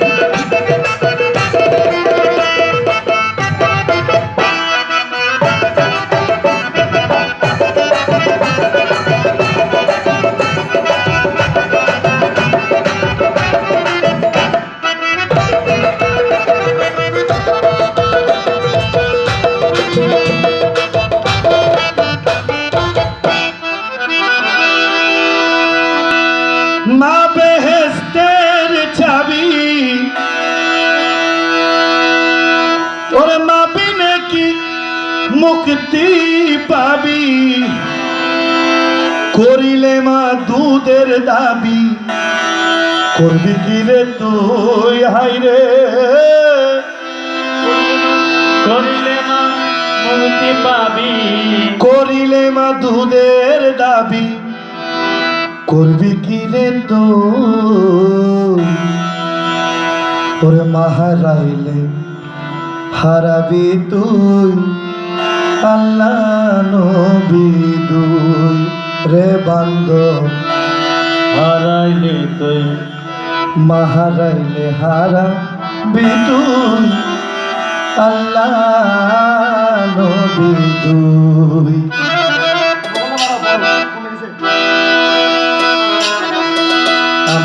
মা মুক্তি পাবি। করিলে মা দুধের দাবি। করবি কি রে তুই? হাই রে। করিলে মা মুক্তি পাবি। করিলে মা দুধের দাবি। করবি কি রে তুই? ওরে মা হারাইলে হারাবি তুই? আল্লাহ নবী রে বান্দ হারাইলে তুই মা হারাইলে হারা বিতুই আল্লাহ নবী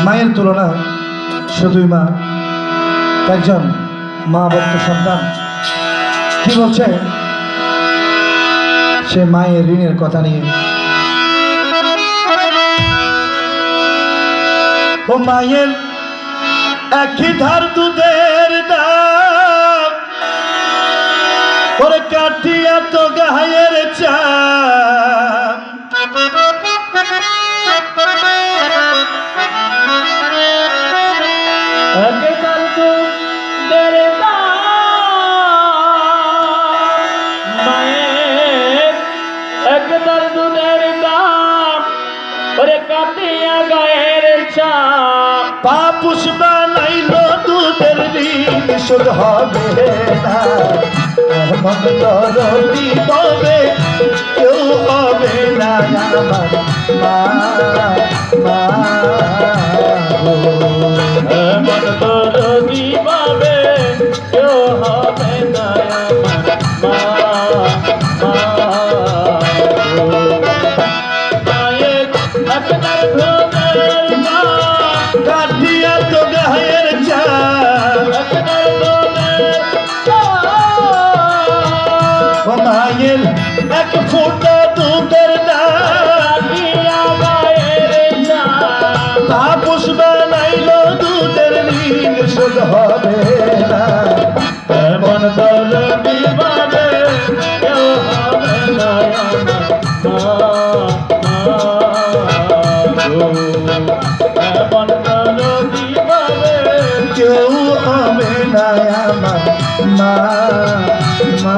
মায়ের তুলনা শুধুই মা, একজন মা ভক্ত সন্তান। কি বলছে? সে মায়ের ঋণের কথা নিয়ে। ও মায়ের একই ধার দুধের দাম ওরে কাটিয়া তো গায়ের পাপুষ বানাইল দুধের শোধ হবে না। এমন দরদি তবে কেউ হবে না মা মা। এমন দরদি পাবে কেউ মা মা।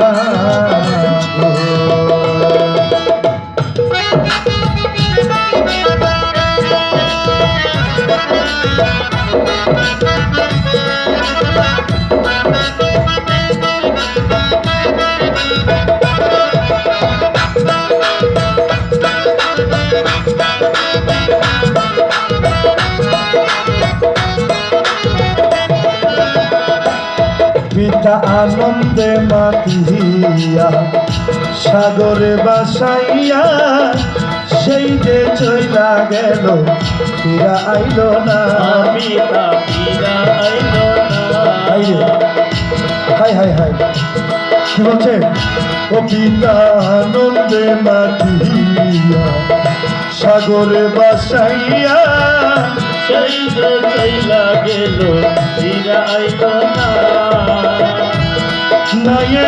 পিতা আনন্দে মাতিয়া সাগরে বাসাইয়া সেই যে চইলা গেল ফিরা আইল না। ফিরা আইলো হাই না হাই হাই হাই। কি বলছে? ও পিতা আনন্দে মাতিয়া সাগরে বাসাইয়া সেই যে চইলা গেল ফিরা আইলো না। নায়ে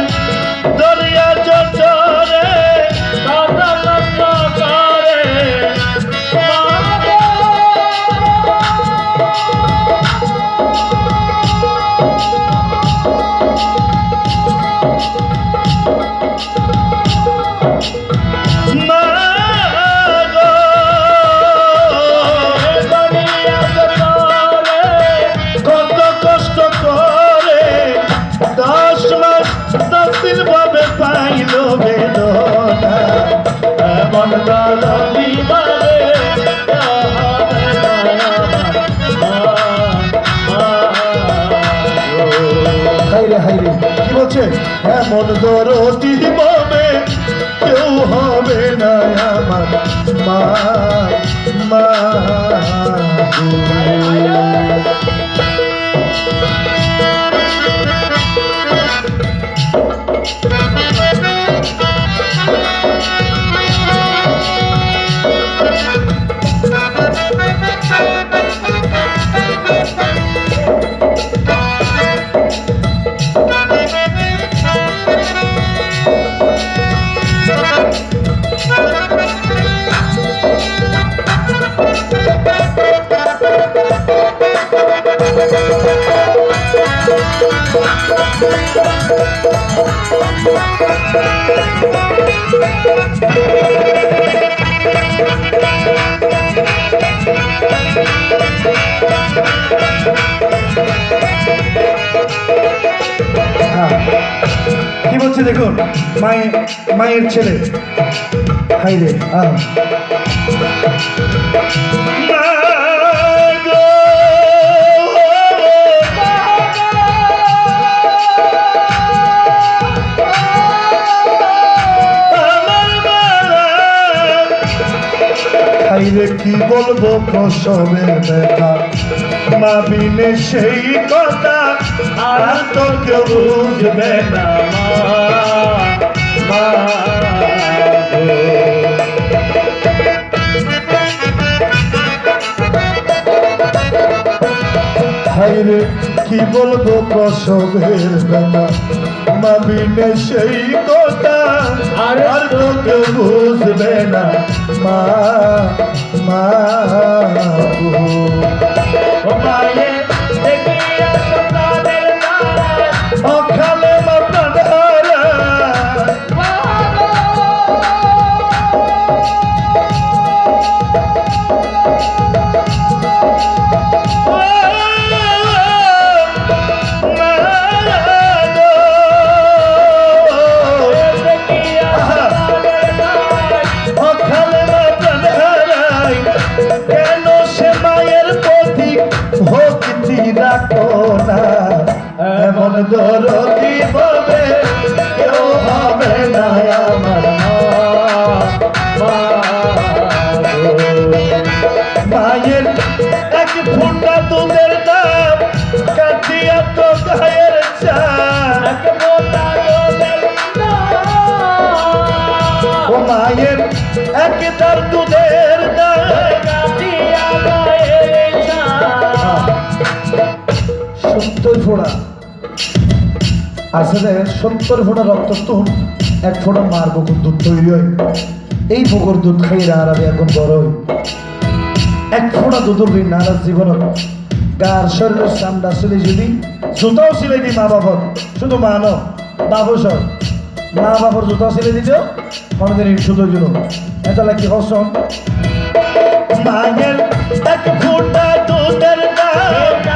এমন দরদি পাবে কেউ হবে না আমার মা মা। কি বলছে দেখুন? মায়ের মায়ের ছেলে। হাই রে। হাই রে কি বলব প্রসবের ব্যথা? মা বিনে সেই কথা আর তো কেউ বুঝবে না। মা কি বলব প্রসবের ব্যথা? মা বিনে সেই কথা আর আর তো কেউ বুঝবে না। মা মা দরদি বলে কেউ হবে না আমার মা আসলে সত্তর ফোড়া রক্ত তো এক ফোড়া মার বকুর দুধ তৈরি হয়। এই বকুর দুধ আর আমি এখন বড় হই। এক ফোড়া দুধের ঋণ নারাজ জীবন গার শরীরের চামড়া ছিলে যদি, জুতাও সিলে দিই মা বাবার শুধু মা ন বাবু সব মা বাবার জুতা সিলে দিত ঋণ শুধু জন্য এটা লাগে হসন মায়ের এক ফোঁটা দুধের দাম